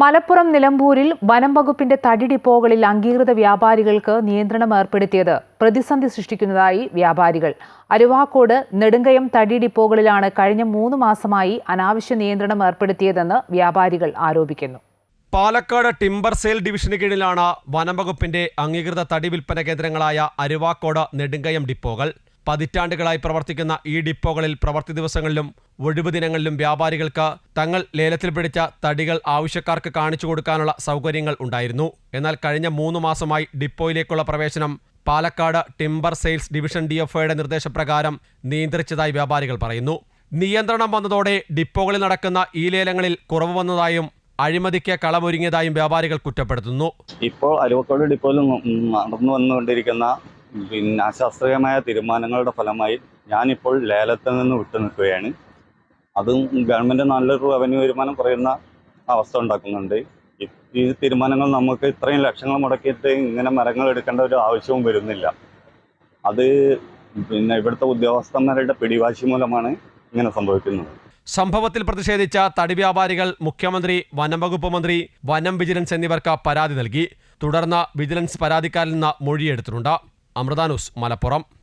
മലപ്പുറം നിലമ്പൂരിൽ വനം വകുപ്പിന്റെ തടി ഡിപ്പോകളിൽ അംഗീകൃത വ്യാപാരികൾക്ക് നിയന്ത്രണം ഏർപ്പെടുത്തിയത് പ്രതിസന്ധി സൃഷ്ടിക്കുന്നതായി വ്യാപാരികൾ. അരുവാക്കോട് നെടുങ്കയം തടി ഡിപ്പോകളിലാണ് കഴിഞ്ഞ മൂന്ന് മാസമായി അനാവശ്യ നിയന്ത്രണം ഏർപ്പെടുത്തിയതെന്ന് വ്യാപാരികൾ ആരോപിക്കുന്നു. പാലക്കാട് ടിംബർ സെയിൽ ഡിവിഷന് കീഴിലാണ് വനം വകുപ്പിന്റെ അംഗീകൃത തടി വിൽപ്പന കേന്ദ്രങ്ങളായ അരുവാക്കോട് നെടുങ്കയം ഡിപ്പോകൾ. പതിറ്റാണ്ടുകളായി പ്രവർത്തിക്കുന്ന ഈ ഡിപ്പോകളിൽ പ്രവൃത്തി ദിവസങ്ങളിലും ഒഴിവ് ദിനങ്ങളിലും വ്യാപാരികൾക്ക് തങ്ങൾ ലേലത്തിൽ പിടിച്ച തടികൾ ആവശ്യക്കാർക്ക് കാണിച്ചു കൊടുക്കാനുള്ള സൗകര്യങ്ങൾ ഉണ്ടായിരുന്നു. എന്നാൽ കഴിഞ്ഞ മൂന്ന് മാസമായി ഡിപ്പോയിലേക്കുള്ള പ്രവേശനം Palakkad timber sales division D F ഐയുടെ നിർദ്ദേശപ്രകാരം നിയന്ത്രിച്ചതായി വ്യാപാരികൾ പറയുന്നു. നിയന്ത്രണം വന്നതോടെ ഡിപ്പോകളിൽ നടക്കുന്ന ഈ ലേലങ്ങളിൽ കുറവ് വന്നതായും അഴിമതിക്ക് കളമൊരുങ്ങിയതായും വ്യാപാരികൾ കുറ്റപ്പെടുത്തുന്നു. ഇപ്പോൾ അരുവക്കോട് ഡിപ്പോയിൽ നടന്നു വന്നുകൊണ്ടിരിക്കുന്ന പിന്നെ അശാസ്ത്രീയമായ തീരുമാനങ്ങളുടെ ഫലമായി ഞാനിപ്പോൾ ലേലത്തിൽ നിന്ന് വിട്ടു നിൽക്കുകയാണ്. അതും ഗവൺമെന്റ് നല്ലൊരു റവന്യൂ വരുമാനം കുറയുന്ന അവസ്ഥ ഉണ്ടാക്കുന്നുണ്ട്. ഈ- തീരുമാനങ്ങൾ നമുക്ക് ഇത്രയും ലക്ഷങ്ങൾ മുടക്കിയിട്ട് ഇങ്ങനെ മരങ്ങൾ എടുക്കേണ്ട ഒരു ആവശ്യവും വരുന്നില്ല. അത് പിന്നെ ഇവിടുത്തെ ഉദ്യോഗസ്ഥന്മാരുടെ പിടിവാശി മൂലമാണ് ഇങ്ങനെ സംഭവിക്കുന്നത്. സംഭവത്തിൽ പ്രതിഷേധിച്ച തടി വ്യാപാരികൾ മുഖ്യമന്ത്രി വനംവകുപ്പ് മന്ത്രി വനം വിജിലൻസ് എന്നിവർക്ക് പരാതി നൽകി. തുടർന്ന് വിജിലൻസ് പരാതിക്കാരിൽ നിന്ന് മൊഴിയെടുത്തിട്ടുണ്ട്. അമൃതാനുസ് മലപ്പുറം.